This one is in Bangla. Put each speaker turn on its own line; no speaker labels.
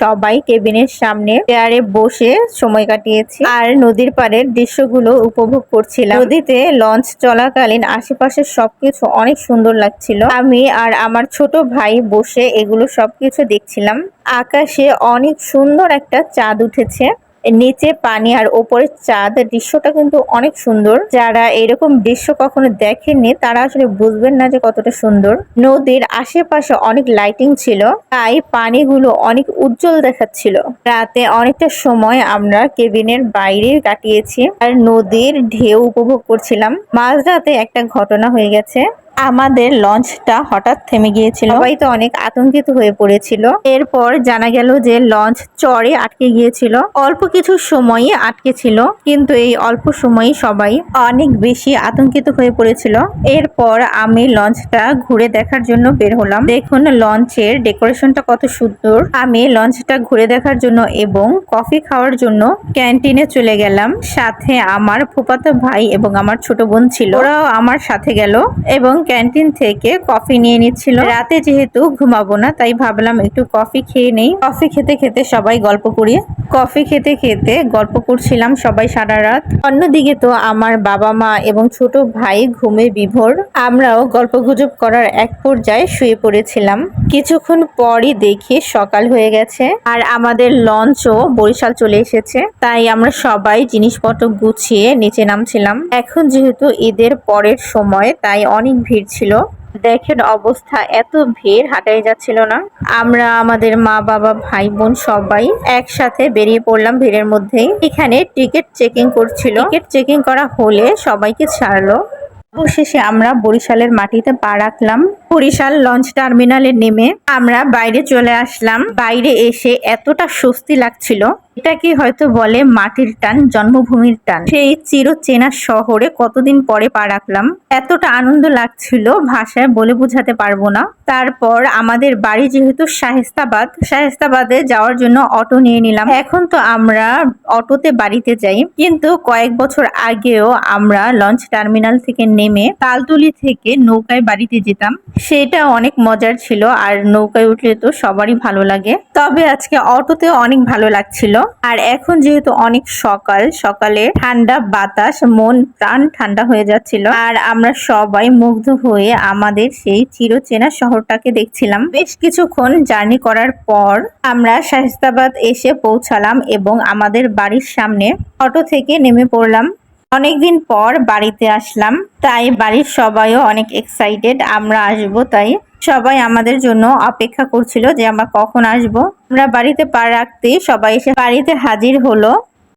সবাই কেবিনের সামনে চেয়ারে বসে সময় কাটিয়েছি। আর নদীর পারের দৃশ্যগুলো উপভোগ করছিলাম। নদীতে লঞ্চ চলাকালীন আশেপাশের সবকিছু অনেক সুন্দর লাগছিল। আমি আর আমার ছোট ভাই বসে এগুলো সবকিছু দেখছিলাম। আকাশে অনেক সুন্দর একটা চাঁদ উঠেছে। নিচে পানি আর ওপরে চাঁদ। দৃশ্যটা কিন্তু অনেক সুন্দর। যারা এরকম দৃশ্য কখনো দেখেননি, তারা আসলে বুঝবেন না যে কতটা সুন্দর। নদীর আশেপাশে অনেক লাইটিং ছিল, তাই পানিগুলো অনেক উজ্জ্বল দেখাচ্ছিল। রাতে অনেকটা সময় আমরা কেবিনের বাইরে কাটিয়েছি, আর নদীর ঢেউ উপভোগ করছিলাম। মাঝরাতে একটা ঘটনা হয়ে গেছে। আমাদের লঞ্চটা হঠাৎ থেমে গিয়েছিল। সবাই তো অনেক আতঙ্কিত হয়ে পড়েছিল। এরপর জানা গেল যে লঞ্চ চরে আটকে গিয়েছিল। অল্প কিছু সময়ই আটকে ছিল, কিন্তু এই অল্প সময়ই সবাই অনেক বেশি আতঙ্কিত হয়ে পড়েছিল। এরপর আমি লঞ্চটা ঘুরে দেখার জন্য বের হলাম। দেখুন, লঞ্চের ডেকোরেশনটা কত সুন্দর। আমি লঞ্চটা ঘুরে দেখার জন্য এবং কফি খাওয়ার জন্য ক্যান্টিনে চলে গেলাম। সাথে আমার ফুপাতো ভাই এবং আমার ছোট বোন ছিল। ওরাও আমার সাথে গেল এবং ক্যান্টিন থেকে কফি নিয়ে নিচ্ছিল। রাতে যেহেতু ঘুমাবো না, তাই ভাবলাম একটু কফি খেয়ে নেই। কফি খেতে খেতে সবাই গল্প করি। কফি খেতে খেতে গল্প করছিলাম সবাই সারা রাত। অন্যদিকে তো আমার বাবা মা এবং ছোট ভাই ঘুমে বিভোর। আমরাও গল্প গুজব করার এক পর্যায়ে শুয়ে পড়েছিলাম। কিছুক্ষণ পরই দেখি সকাল হয়ে গেছে আর আমাদের লঞ্চও বরিশাল চলে এসেছে। তাই আমরা সবাই জিনিসপত্র গুছিয়ে নিচে নামছিলাম। এখন যেহেতু ঈদের পরের সময়, তাই অনেক ভিড় ছিল। দেখেন অবস্থা, এত ভিড়, হাঁটাই যাচ্ছিল না। আমরা, আমাদের মা, বাবা, ভাই, বোন সবাই একসাথে বেরিয়ে পড়লাম ভিড়ের মধ্যেই। এখানে টিকিট চেকিং করছিল। টিকিট চেকিং করা হলে সবাইকে ছাড়লো। অবশেষে আমরা বরিশালের মাটিতে পা রাখলাম। বরিশাল লঞ্চ টার্মিনালে নেমে আমরা বাইরে চলে আসলাম। বাইরে এসে এতটা স্বস্তি লাগছিল। এটাকে হয়তো বলে মাটির টান, জন্মভূমির টান। সেই চির চেনা শহরে কতদিন পরে পা রাখলাম? এতটা আনন্দ লাগছিল ভাষায় বলে বোঝাতে পারব না। তারপর আমাদের বাড়ি যেহেতু শাহেস্তাবাদ শাহেস্তাবাদে যাওয়ার জন্য অটো নিয়ে নিলাম। এখন তো আমরা অটোতে বাড়িতে যাই। কিন্তু কয়েক বছর আগেও আমরা লঞ্চ টার্মিনাল থেকে নেমে তালতুলি থেকে নৌকায় বাড়িতে যেতাম। সেটা অনেক মজার ছিল আর নৌকায় উঠলে তো সবারই ভালো লাগে। তবে আজকে অটোতে অনেক ভালো লাগছিল। আর এখন যেহেতু অনেক সকাল, সকালে ঠান্ডা বাতাস, মন, প্রাণ ঠান্ডা হয়ে যাচ্ছিল আর আমরা সবাই মুগ্ধ হয়ে আমাদের সেই চিরচেনা শহরটাকে দেখছিলাম। বেশ কিছুক্ষণ জার্নি করার পর আমরা শাহিস্তাবাদ এসে পৌঁছালাম এবং আমাদের বাড়ির সামনে অটো থেকে নেমে পড়লাম। অনেকদিন পর বাড়িতে আসলাম, তাই বাড়ির সবাইও অনেক এক্সাইটেড আমরা আসব তাই সবাই আমাদের জন্য অপেক্ষা করছিল যে আমরা কখন আসব। আমরা বাড়িতে পা রাখতে সবাই এসে বাড়িতে হাজির হলো।